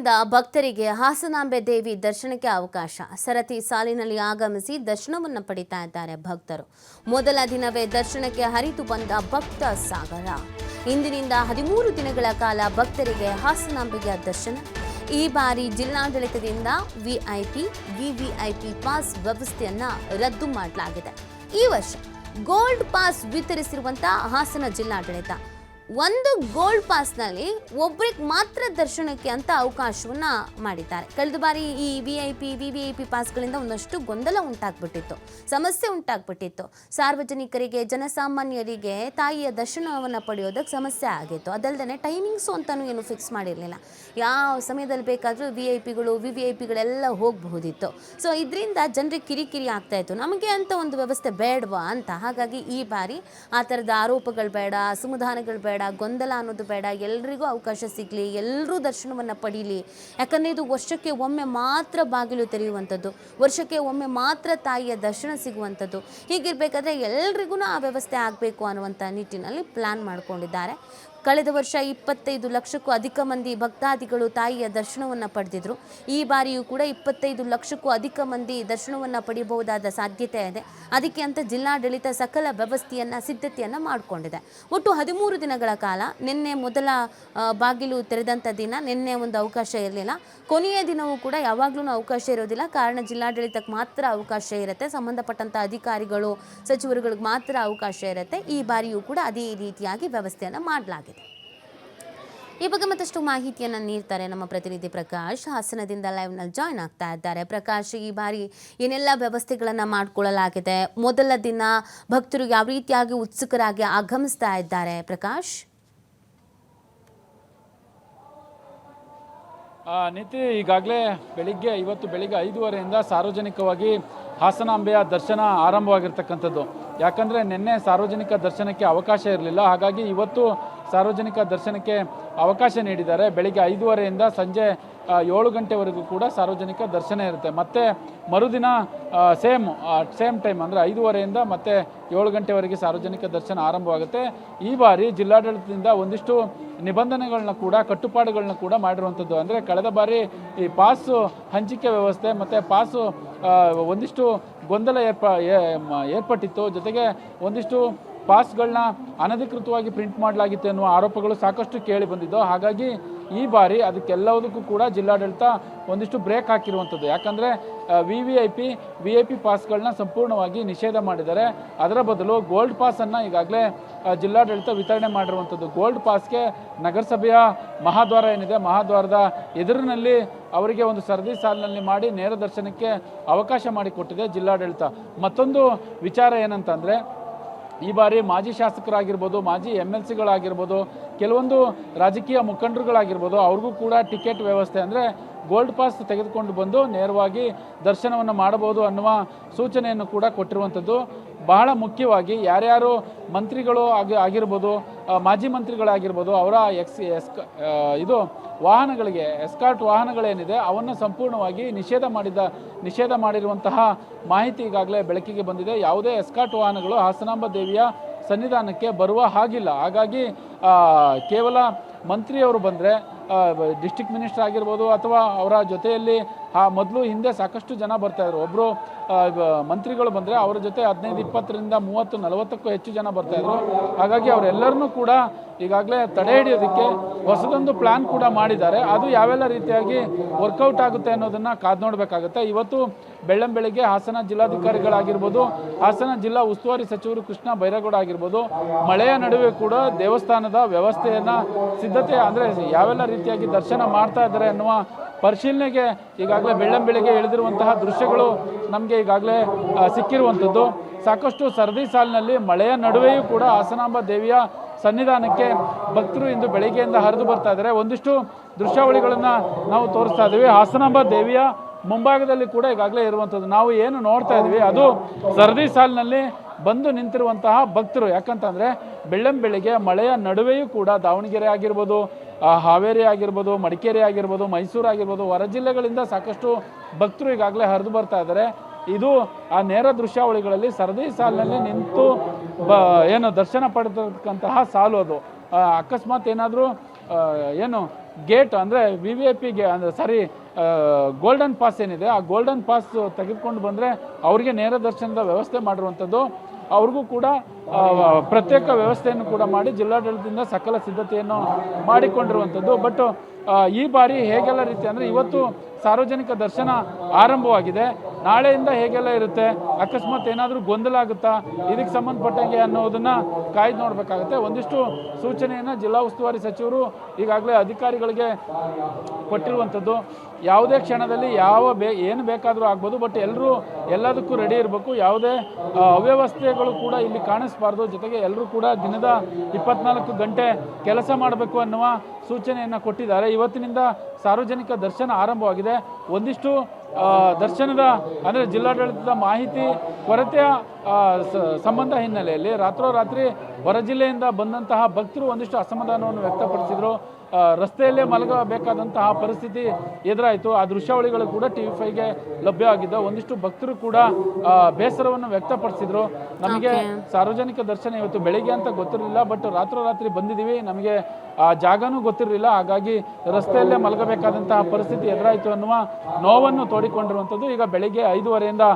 ಇಂದಿನಿಂದ ಭಕ್ತರಿಗೆ ಹಾಸನಾಂಬೆ ದೇವಿ ದರ್ಶನಕ್ಕೆ ಅವಕಾಶ. ಸರತಿ ಸಾಲಿನಲ್ಲಿ ಆಗಮಿಸಿ ದರ್ಶನವನ್ನು ಪಡಿತಾ ಇದ್ದಾರೆ ಭಕ್ತರು. ಮೊದಲ ದಿನವೇ ದರ್ಶನಕ್ಕೆ ಹರಿದು ಬಂದ ಭಕ್ತ ಸಾಗರ. ಇಂದಿನಿಂದ ಹದಿಮೂರು ದಿನಗಳ ಕಾಲ ಭಕ್ತರಿಗೆ ಹಾಸನಾಂಬೆಯ ದರ್ಶನ. ಈ ಬಾರಿ ಜಿಲ್ಲಾಡಳಿತದಿಂದ ವಿಐಪಿ ವಿವಿಐಪಿ ಪಾಸ್ ವ್ಯವಸ್ಥೆಯನ್ನ ರದ್ದು ಮಾಡಲಾಗಿದೆ. ಈ ವರ್ಷ ಗೋಲ್ಡ್ ಪಾಸ್ ವಿತರಿಸಿರುವಂತಹ ಹಾಸನ ಜಿಲ್ಲಾಡಳಿತ. ಒಂದು ಗೋಲ್ಡ್ ಪಾಸ್ನಲ್ಲಿ ಒಬ್ರಿಗೆ ಮಾತ್ರ ದರ್ಶನಕ್ಕೆ ಅಂತ ಅವಕಾಶವನ್ನ ಮಾಡಿದ್ದಾರೆ. ಕಳೆದ ಬಾರಿ ಈ V I P V V I P ಪಾಸ್ಗಳಿಂದ ಒಂದಷ್ಟು ಗೊಂದಲ ಉಂಟಾಗ್ಬಿಟ್ಟಿತ್ತು. ಸಮಸ್ಯೆ ಉಂಟಾಗ್ಬಿಟ್ಟಿತ್ತು. ಸಾರ್ವಜನಿಕರಿಗೆ, ಜನಸಾಮಾನ್ಯರಿಗೆ, ತಾಯಿಯ ದರ್ಶನವನ್ನು ಪಡೆಯೋದಕ್ಕೆ ಸಮಸ್ಯೆ ಆಗಿತ್ತು. ಅದಲ್ಲದೆ ಟೈಮಿಂಗ್ಸು ಅಂತಾನು ಏನು ಫಿಕ್ಸ್ ಮಾಡಿರಲಿಲ್ಲ. ಯಾವ ಸಮಯದಲ್ಲಿ ಬೇಕಾದರೂ ವಿ ಐ ಪಿಗಳು ವಿ ವಿ ಐ ಪಿಗಳೆಲ್ಲ ಹೋಗಬಹುದಿತ್ತು. ಸೊ ಇದರಿಂದ ಜನರಿಗೆ ಕಿರಿಕಿರಿ ಆಗ್ತಾ ಇತ್ತು. ನಮಗೆ ಅಂತ ಒಂದು ವ್ಯವಸ್ಥೆ ಬೇಡವಾ ಅಂತ. ಹಾಗಾಗಿ ಈ ಬಾರಿ ಆ ಥರದ ಆರೋಪಗಳು ಬೇಡ, ಅಸಮಾಧಾನಗಳು ಬೇಡ ಗೊಂದಲ ಅನ್ನೋದು ಬೇಡ, ಎಲ್ರಿಗೂ ಅವಕಾಶ ಸಿಗಲಿ ಎಲ್ಲರೂ ದರ್ಶನವನ್ನು ಪಡೀಲಿ. ಯಾಕಂದರೆ ಇದು ವರ್ಷಕ್ಕೆ ಒಮ್ಮೆ ಮಾತ್ರ ಬಾಗಿಲು ತೆರೆಯುವಂಥದ್ದು, ವರ್ಷಕ್ಕೆ ಒಮ್ಮೆ ಮಾತ್ರ ತಾಯಿಯ ದರ್ಶನ ಸಿಗುವಂಥದ್ದು. ಹೀಗಿರಬೇಕಾದ್ರೆ ಎಲ್ರಿಗೂ ಆ ವ್ಯವಸ್ಥೆ ಆಗಬೇಕು ಅನ್ನುವಂಥ ನಿಟ್ಟಿನಲ್ಲಿ ಪ್ಲ್ಯಾನ್ ಮಾಡಿಕೊಂಡಿದ್ದಾರೆ. ಕಳೆದ ವರ್ಷ ಇಪ್ಪತ್ತೈದು ಲಕ್ಷಕ್ಕೂ ಅಧಿಕ ಮಂದಿ ಭಕ್ತಾದಿಗಳು ತಾಯಿಯ ದರ್ಶನವನ್ನು ಪಡೆದಿದ್ರು. ಈ ಬಾರಿಯೂ ಕೂಡ ಇಪ್ಪತ್ತೈದು ಲಕ್ಷಕ್ಕೂ ಅಧಿಕ ಮಂದಿ ದರ್ಶನವನ್ನು ಪಡೆಯಬಹುದಾದ ಸಾಧ್ಯತೆ ಇದೆ. ಅದಕ್ಕೆ ಅಂತ ಜಿಲ್ಲಾಡಳಿತ ಸಕಲ ವ್ಯವಸ್ಥೆಯನ್ನು, ಸಿದ್ಧತೆಯನ್ನು ಮಾಡಿಕೊಂಡಿದೆ. ಒಟ್ಟು ಹದಿಮೂರು ದಿನಗಳ ಕಾಲ ನಿನ್ನೆ ಮೊದಲ ಬಾಗಿಲು ತೆರೆದಂಥ ದಿನ ನಿನ್ನೆ ಒಂದು ಅವಕಾಶ ಇರಲಿಲ್ಲ. ಕೊನೆಯ ದಿನವೂ ಕೂಡ ಯಾವಾಗಲೂ ಅವಕಾಶ ಇರೋದಿಲ್ಲ. ಕಾರಣ ಜಿಲ್ಲಾಡಳಿತಕ್ಕೆ ಮಾತ್ರ ಅವಕಾಶ ಇರುತ್ತೆ. ಸಂಬಂಧಪಟ್ಟಂಥ ಅಧಿಕಾರಿಗಳು, ಸಚಿವರುಗಳಿಗೆ ಮಾತ್ರ ಅವಕಾಶ ಇರುತ್ತೆ. ಈ ಬಾರಿಯೂ ಕೂಡ ಅದೇ ರೀತಿಯಾಗಿ ವ್ಯವಸ್ಥೆಯನ್ನು ಮಾಡಲಾಗಿದೆ. ಈ ಬಗ್ಗೆ ಮತ್ತಷ್ಟು ಮಾಹಿತಿಯನ್ನು ನೀಡ್ತಾರೆ ನಮ್ಮ ಪ್ರತಿನಿಧಿ ಪ್ರಕಾಶ್. ಹಾಸನದಿಂದ ಲೈವ್ನಲ್ಲಿ ಜಾಯ್ನ್ ಆಗ್ತಾ ಇದ್ದಾರೆ. ಪ್ರಕಾಶ್, ಈ ಬಾರಿ ಏನೆಲ್ಲ ವ್ಯವಸ್ಥೆಗಳನ್ನು ಮಾಡಿಕೊಳ್ಳಲಾಗಿದೆ? ಮೊದಲ ದಿನ ಭಕ್ತರು ಯಾವ ರೀತಿಯಾಗಿ ಉತ್ಸುಕರಾಗಿ ಆಗಮಿಸ್ತಾ ಇದ್ದಾರೆ? ಪ್ರಕಾಶ್? ನೀತಿ ಈಗಾಗಲೇ ಬೆಳಿಗ್ಗೆ ಇವತ್ತು ಬೆಳಿಗ್ಗೆ ಐದೂವರೆಯಿಂದ ಸಾರ್ವಜನಿಕವಾಗಿ ಹಾಸನಾಂಬೆಯ ದರ್ಶನ ಆರಂಭವಾಗಿರ್ತಕ್ಕಂಥದ್ದು. ಯಾಕಂದರೆ ನಿನ್ನೆ ಸಾರ್ವಜನಿಕ ದರ್ಶನಕ್ಕೆ ಅವಕಾಶ ಇರಲಿಲ್ಲ. ಹಾಗಾಗಿ ಇವತ್ತು ಸಾರ್ವಜನಿಕ ದರ್ಶನಕ್ಕೆ ಅವಕಾಶ ನೀಡಿದ್ದಾರೆ. ಬೆಳಿಗ್ಗೆ ಐದೂವರೆಯಿಂದ ಸಂಜೆ ಏಳು ಗಂಟೆವರೆಗೂ ಕೂಡ ಸಾರ್ವಜನಿಕ ದರ್ಶನ ಇರುತ್ತೆ. ಮತ್ತು ಮರುದಿನ ಸೇಮ್ ಸೇಮ್ ಟೈಮ್ ಅಂದರೆ ಐದೂವರೆಯಿಂದ ಮತ್ತೆ ಏಳು ಗಂಟೆವರೆಗೆ ಸಾರ್ವಜನಿಕ ದರ್ಶನ ಆರಂಭವಾಗುತ್ತೆ. ಈ ಬಾರಿ ಜಿಲ್ಲಾಡಳಿತದಿಂದ ಒಂದಿಷ್ಟು ನಿಬಂಧನೆಗಳನ್ನ ಕೂಡ, ಕಟ್ಟುಪಾಡುಗಳನ್ನ ಕೂಡ ಮಾಡಿರುವಂಥದ್ದು ಅಂದರೆ ಕಳೆದ ಬಾರಿ ಈ ಪಾಸು ಹಂಚಿಕೆ ವ್ಯವಸ್ಥೆ ಮತ್ತು ಪಾಸು ಒಂದಿಷ್ಟು ಗೊಂದಲ ಏರ್ಪ ಏರ್ಪಟ್ಟಿತ್ತು. ಜೊತೆಗೆ ಒಂದಿಷ್ಟು ಪಾಸ್ಗಳನ್ನ ಅನಧಿಕೃತವಾಗಿ ಪ್ರಿಂಟ್ ಮಾಡಲಾಗಿತ್ತು ಎನ್ನುವ ಆರೋಪಗಳು ಸಾಕಷ್ಟು ಕೇಳಿ ಬಂದಿದ್ದವು. ಹಾಗಾಗಿ ಈ ಬಾರಿ ಅದಕ್ಕೆಲ್ಲದಕ್ಕೂ ಕೂಡ ಜಿಲ್ಲಾಡಳಿತ ಒಂದಿಷ್ಟು ಬ್ರೇಕ್ ಹಾಕಿರುವಂಥದ್ದು. ಯಾಕಂದರೆ V V I P V I P ಪಾಸ್ಗಳನ್ನ ಸಂಪೂರ್ಣವಾಗಿ ನಿಷೇಧ ಮಾಡಿದ್ದಾರೆ. ಅದರ ಬದಲು ಗೋಲ್ಡ್ ಪಾಸನ್ನು ಈಗಾಗಲೇ ಜಿಲ್ಲಾಡಳಿತ ವಿತರಣೆ ಮಾಡಿರುವಂಥದ್ದು. ಗೋಲ್ಡ್ ಪಾಸ್ಗೆ ನಗರಸಭೆಯ ಮಹಾದ್ವಾರ ಏನಿದೆ, ಮಹಾದ್ವಾರದ ಎದುರಿನಲ್ಲಿ ಅವರಿಗೆ ಒಂದು ಸರದಿ ಸಾಲಿನಲ್ಲಿ ಮಾಡಿ ನೇರ ದರ್ಶನಕ್ಕೆ ಅವಕಾಶ ಮಾಡಿಕೊಟ್ಟಿದೆ ಜಿಲ್ಲಾಡಳಿತ. ಮತ್ತೊಂದು ವಿಚಾರ ಏನಂತಂದರೆ ಈ ಬಾರಿ ಮಾಜಿ ಶಾಸಕರಾಗಿರ್ಬೋದು, ಮಾಜಿ ಎಂ ಎಲ್ ಸಿಗಳಾಗಿರ್ಬೋದು ಕೆಲವೊಂದು ರಾಜಕೀಯ ಮುಖಂಡರುಗಳಾಗಿರ್ಬೋದು, ಅವ್ರಿಗೂ ಕೂಡ ಟಿಕೆಟ್ ವ್ಯವಸ್ಥೆ ಅಂದರೆ ಗೋಲ್ಡ್ ಪಾಸ್ ತೆಗೆದುಕೊಂಡು ಬಂದು ನೇರವಾಗಿ ದರ್ಶನವನ್ನು ಮಾಡಬಹುದು ಅನ್ನುವ ಸೂಚನೆಯನ್ನು ಕೂಡ ಕೊಟ್ಟಿರುವಂಥದ್ದು. ಬಹಳ ಮುಖ್ಯವಾಗಿ ಯಾರ್ಯಾರು ಮಂತ್ರಿಗಳು ಆಗಿ ಆಗಿರ್ಬೋದು ಮಾಜಿ ಮಂತ್ರಿಗಳಾಗಿರ್ಬೋದು, ಅವರ ಎಕ್ಸ್, ಎಸ್ಕ ಇದು ವಾಹನಗಳಿಗೆ, ಎಸ್ಕಾರ್ಟ್ ವಾಹನಗಳೇನಿದೆ, ಅವನ್ನು ಸಂಪೂರ್ಣವಾಗಿ ನಿಷೇಧ ಮಾಡಿದ, ನಿಷೇಧ ಮಾಡಿರುವಂತಹ ಮಾಹಿತಿ ಈಗಾಗಲೇ ಬೆಳಕಿಗೆ ಬಂದಿದೆ. ಯಾವುದೇ ಎಸ್ಕಾರ್ಟ್ ವಾಹನಗಳು ಹಾಸನಾಂಬ ದೇವಿಯ ಸನ್ನಿಧಾನಕ್ಕೆ ಬರುವ ಹಾಗಿಲ್ಲ. ಹಾಗಾಗಿ ಕೇವಲ ಮಂತ್ರಿಯವರು ಬಂದರೆ ಡಿಸ್ಟಿಕ್ ಮಿನಿಸ್ಟರ್ ಆಗಿರ್ಬೋದು ಅಥವಾ ಅವರ ಜೊತೆಯಲ್ಲಿ ಆ ಮೊದಲು ಹಿಂದೆ ಸಾಕಷ್ಟು ಜನ ಬರ್ತಾ ಬರ್ತಾಯಿದ್ರು ಒಬ್ಬರು ಮಂತ್ರಿಗಳು ಬಂದರೆ ಅವರ ಜೊತೆ ಹದಿನೈದು, ಇಪ್ಪತ್ತರಿಂದ ಮೂವತ್ತು, ನಲವತ್ತಕ್ಕೂ ಹೆಚ್ಚು ಜನ ಬರ್ತಾ ಬರ್ತಾಯಿದ್ರು ಹಾಗಾಗಿ ಅವರೆಲ್ಲರನ್ನೂ ಕೂಡ ಈಗಾಗಲೇ ತಡೆ ಹಿಡಿಯೋದಕ್ಕೆ ಹೊಸದೊಂದು ಪ್ಲ್ಯಾನ್ ಕೂಡ ಮಾಡಿದ್ದಾರೆ. ಅದು ಯಾವೆಲ್ಲ ರೀತಿಯಾಗಿ ವರ್ಕೌಟ್ ಆಗುತ್ತೆ ಅನ್ನೋದನ್ನು ಕಾದು ನೋಡಬೇಕಾಗುತ್ತೆ. ಇವತ್ತು ಬೆಳ್ಳಂ ಬೆಳಗ್ಗೆ ಹಾಸನ ಜಿಲ್ಲಾಧಿಕಾರಿಗಳಾಗಿರ್ಬೋದು, ಹಾಸನ ಜಿಲ್ಲಾ ಉಸ್ತುವಾರಿ ಸಚಿವರು ಕೃಷ್ಣ ಬೈರೇಗೌಡ ಆಗಿರ್ಬೋದು, ಮಳೆಯ ನಡುವೆ ಕೂಡ ದೇವಸ್ಥಾನದ ವ್ಯವಸ್ಥೆಯನ್ನು ಸಿದ್ಧತೆ, ಅಂದರೆ ಯಾವೆಲ್ಲ ರೀತಿಯಾಗಿ ದರ್ಶನ ಮಾಡ್ತಾ ಇದ್ದಾರೆ ಅನ್ನುವ ಪರಿಶೀಲನೆಗೆ ಈಗಾಗಲೇ ಬೆಳ್ಳಂ ಬೆಳಿಗ್ಗೆ ಇಳಿದಿರುವಂತಹ ದೃಶ್ಯಗಳು ನಮಗೆ ಈಗಾಗಲೇ ಸಿಕ್ಕಿರುವಂಥದ್ದು. ಸಾಕಷ್ಟು ಸರದಿ ಸಾಲಿನಲ್ಲಿ ಮಳೆಯ ನಡುವೆಯೂ ಕೂಡ ಹಾಸನಾಂಬ ದೇವಿಯ ಸನ್ನಿಧಾನಕ್ಕೆ ಭಕ್ತರು ಇಂದು ಬೆಳಗ್ಗೆಯಿಂದ ಹರಿದು ಬರ್ತಾ ಇದ್ದಾರೆ. ಒಂದಿಷ್ಟು ದೃಶ್ಯಾವಳಿಗಳನ್ನು ನಾವು ತೋರಿಸ್ತಾ ಇದ್ದೀವಿ. ಹಾಸನಾಂಬ ದೇವಿಯ ಮುಂಭಾಗದಲ್ಲಿ ಕೂಡ ಈಗಾಗಲೇ ಇರುವಂಥದ್ದು. ನಾವು ಏನು ನೋಡ್ತಾ ಇದ್ದೀವಿ, ಅದು ಸರದಿ ಸಾಲಿನಲ್ಲಿ ಬಂದು ನಿಂತಿರುವಂತಹ ಭಕ್ತರು. ಯಾಕಂತಂದರೆ, ಬೆಳ್ಳಂ ಬೆಳಿಗ್ಗೆ ಮಳೆಯ ನಡುವೆಯೂ ಕೂಡ ದಾವಣಗೆರೆ ಆಗಿರ್ಬೋದು ಹಾವೇರಿ ಆಗಿರ್ಬೋದು, ಮಡಿಕೇರಿ ಆಗಿರ್ಬೋದು, ಮೈಸೂರು ಆಗಿರ್ಬೋದು, ಹೊರ ಜಿಲ್ಲೆಗಳಿಂದ ಸಾಕಷ್ಟು ಭಕ್ತರು ಈಗಾಗಲೇ ಹರಿದು ಬರ್ತಾ ಇದ್ದಾರೆ. ಇದು ಆ ನೇರ ದೃಶ್ಯಾವಳಿಗಳಲ್ಲಿ ಸರದಿ ಸಾಲಿನಲ್ಲಿ ನಿಂತು ಬ, ಏನು ದರ್ಶನ ಪಡೆದಿರ್ತಕ್ಕಂತಹ ಸಾಲು ಅದು. ಅಕಸ್ಮಾತ್ ಏನಾದರೂ ಏನು ಗೇಟ್ ಅಂದರೆ ವಿ ವಿ ಐ ಗೇ, ಅಂದರೆ ಸಾರಿ ಗೋಲ್ಡನ್ ಪಾಸ್ ಏನಿದೆ, ಆ ಗೋಲ್ಡನ್ ಪಾಸ್ ತೆಗೆದುಕೊಂಡು ಬಂದರೆ ಅವರಿಗೆ ನೇರ ದರ್ಶನದ ವ್ಯವಸ್ಥೆ ಮಾಡಿರುವಂಥದ್ದು. ಅವ್ರಿಗೂ ಕೂಡ ಪ್ರತ್ಯೇಕ ವ್ಯವಸ್ಥೆಯನ್ನು ಕೂಡ ಮಾಡಿ ಜಿಲ್ಲಾಡಳಿತದಿಂದ ಸಕಲ ಸಿದ್ಧತೆಯನ್ನು ಮಾಡಿಕೊಂಡಿರುವಂಥದ್ದು. ಬಟ್ ಈ ಬಾರಿ ಹೇಗೆಲ್ಲ ರೀತಿ ಅಂದರೆ ಇವತ್ತು ಸಾರ್ವಜನಿಕ ದರ್ಶನ ಆರಂಭವಾಗಿದೆ. ನಾಳೆಯಿಂದ ಹೇಗೆಲ್ಲ ಇರುತ್ತೆ? ಅಕಸ್ಮಾತ್ ಏನಾದರೂ ಗೊಂದಲ ಆಗುತ್ತಾ? ಇದಕ್ಕೆ ಸಂಬಂಧಪಟ್ಟಂಗೆ ಅನ್ನೋದನ್ನು ಕಾಯ್ದು ನೋಡಬೇಕಾಗುತ್ತೆ. ಒಂದಿಷ್ಟು ಸೂಚನೆಯನ್ನು ಜಿಲ್ಲಾ ಉಸ್ತುವಾರಿ ಸಚಿವರು ಈಗಾಗಲೇ ಅಧಿಕಾರಿಗಳಿಗೆ ಕೊಟ್ಟಿರುವಂಥದ್ದು. ಯಾವುದೇ ಕ್ಷಣದಲ್ಲಿ ಯಾವ ಬೇ, ಏನು ಬೇಕಾದರೂ ಆಗ್ಬೋದು. ಬಟ್ ಎಲ್ಲರೂ ಎಲ್ಲದಕ್ಕೂ ರೆಡಿ ಇರಬೇಕು. ಯಾವುದೇ ಅವ್ಯವಸ್ಥೆಗಳು ಕೂಡ ಇಲ್ಲಿ ಕಾಣಿಸ್ಬಾರ್ದು. ಜೊತೆಗೆ ಎಲ್ಲರೂ ಕೂಡ ದಿನದ ಇಪ್ಪತ್ನಾಲ್ಕು ಗಂಟೆ ಕೆಲಸ ಮಾಡಬೇಕು ಅನ್ನುವ ಸೂಚನೆಯನ್ನು ಕೊಟ್ಟಿದ್ದಾರೆ. ಇವತ್ತಿನಿಂದ ಸಾರ್ವಜನಿಕ ದರ್ಶನ ಆರಂಭವಾಗಿದೆ. ಒಂದಿಷ್ಟು ದರ್ಶನದ, ಅಂದರೆ ಜಿಲ್ಲಾಡಳಿತದ ಮಾಹಿತಿ ಕೊರತೆಯ ಸಂಬಂಧ ಹಿನ್ನೆಲೆಯಲ್ಲಿ ರಾತ್ರೋರಾತ್ರಿ ಹೊರ ಜಿಲ್ಲೆಯಿಂದ ಬಂದಂತಹ ಭಕ್ತರು ಒಂದಿಷ್ಟು ಅಸಮಾಧಾನವನ್ನು ವ್ಯಕ್ತಪಡಿಸಿದರು. ರಸ್ತೆಯಲ್ಲೇ ಮಲಗಬೇಕಾದಂತಹ ಪರಿಸ್ಥಿತಿ ಎದುರಾಯಿತು. ಆ ದೃಶ್ಯಾವಳಿಗಳು ಕೂಡ ಟಿ ವಿ ಫೈವ್ಗೆ ಲಭ್ಯವಾಗಿದ್ದ ಒಂದಿಷ್ಟು ಭಕ್ತರು ಕೂಡ ಬೇಸರವನ್ನು ವ್ಯಕ್ತಪಡಿಸಿದ್ರು. ನಮಗೆ ಸಾರ್ವಜನಿಕ ದರ್ಶನ ಇವತ್ತು ಬೆಳಿಗ್ಗೆ ಅಂತ ಗೊತ್ತಿರಲಿಲ್ಲ ಬಟ್ ರಾತ್ರೋರಾತ್ರಿ ಬಂದಿದ್ದೀವಿ. ನಮಗೆ ಆ ಜಾಗನೂ ಗೊತ್ತಿರಲಿಲ್ಲ. ಹಾಗಾಗಿ ರಸ್ತೆಯಲ್ಲೇ ಮಲಗಬೇಕಾದಂತಹ ಪರಿಸ್ಥಿತಿ ಎದುರಾಯಿತು ಅನ್ನುವ ನೋವನ್ನು ತೋಡಿಕೊಂಡಿರುವಂಥದ್ದು ಈಗ ಬೆಳಿಗ್ಗೆ ಐದೂವರೆಯಿಂದ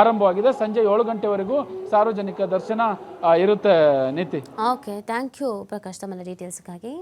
ಆರಂಭವಾಗಿದೆ. ಸಂಜೆ ಏಳು ಗಂಟೆವರೆಗೂ ಸಾರ್ವಜನಿಕ ದರ್ಶನ ಇರುತ್ತೆ ನೀತಿ ಓಕೆ ಥ್ಯಾಂಕ್ ಯು ಪ್ರಕಾಶ್ ತಮ್ಮ ಡೀಟೇಲ್ಸ್ಗಾಗಿ